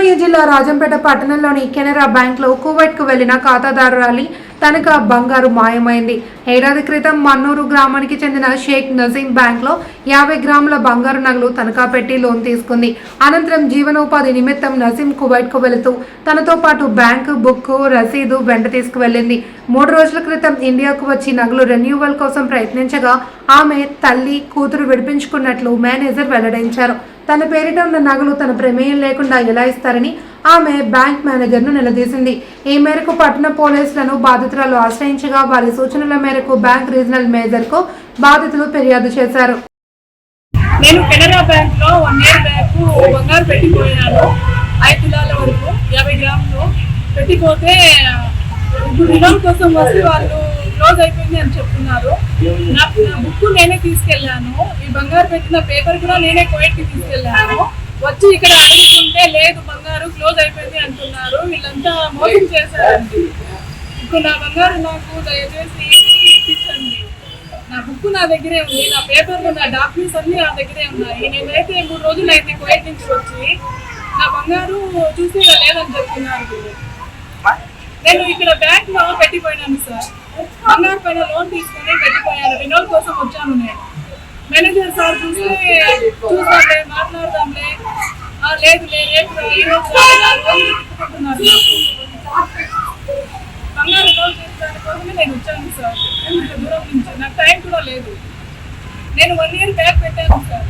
అన్నమయ్య జిల్లా రాజంపేట పట్టణంలోని కెనరా బ్యాంక్లో కువైట్కు వెళ్ళిన ఖాతాదారురాలి తనఖా బంగారు మాయమైంది. ఏడాది క్రితం మన్నూరు గ్రామానికి చెందిన షేక్ నజీం బ్యాంక్లో యాభై గ్రాముల బంగారు నగలు తనఖా పెట్టి లోన్ తీసుకుంది. అనంతరం జీవనోపాధి నిమిత్తం నజీం కువైట్కు వెళుతూ తనతో పాటు బ్యాంకు బుక్ రసీదు వెంట తీసుకువెళ్ళింది. మూడు రోజుల క్రితం ఇండియాకు వచ్చి నగలు రెన్యూవల్ కోసం ప్రయత్నించగా ఆమె తల్లి కూతురు విడిపించుకున్నట్లు మేనేజర్ వెల్లడించారు. తన పేరిట ఉన్న నగలు తన ప్రమేయం లేకుండా ఎలా ఇస్తారని ఆమె బ్యాంక్ మేనేజర్ను నిలదీసింది. ఈ మేరకు పట్టణ పోలీసులను బాధితురాలు ఆశ్రయించగా వారి సూచనల మేరకు బ్యాంక్ రీజనల్ మేనేజర్కు బాధితులు ఫిర్యాదు చేశారు. నేను కెనరా బ్యాంక్లో వన్ ఇయర్ బ్యాక్ బంగారు పెట్టిపోయాను ఐదు తులాల వరకు యాభై గ్రాములు. పెట్టిపోతే రుణం కోసం వస్తే వాళ్ళు క్లోజ్ అయిపోయింది అని చెప్తున్నారు. నా నా బుక్ నేనే తీసుకెళ్ళాను. ఈ బంగారు పెట్టిన పేపర్ కూడా నేనే కోయట్కి తీసుకెళ్ళాను. వచ్చి ఇక్కడ అడుగుతుంటే లేదు బంగారు క్లోజ్ అయిపోయింది అంటున్నారు. వీళ్ళంతా మోసం చేశారండి. ఇప్పుడు నా బంగారు నాకు దయచేసి ఇప్పించండి. నా బుక్ నా దగ్గరే ఉంది. నా పేపర్లు నా డాక్యుమెంట్స్ అన్ని నా దగ్గరే ఉన్నాయి. నేనైతే మూడు రోజులు అయితే కోయట్ నుంచి వచ్చి నా బంగారు చూసి ఇలా లేదని చెప్తున్నారు వీళ్ళు. నేను ఇక్కడ బ్యాంక్లో పెట్టిపోయినాను సార్ బంగారు పైన లోన్ తీసుకుని పెట్టిపోయాను. రినోల్ కోసం వచ్చాను నేను. మేనేజర్ సార్ చూస్తే చూసాంలే మాట్లాడదాంలే లేదు లేదు బంగారు లోన్ చేసడానికి కోసమే నేను వచ్చాను సార్ దూరం నుంచి. నాకు టైం కూడా లేదు. నేను వన్ ఇయర్ బ్యాక్ పెట్టాను సార్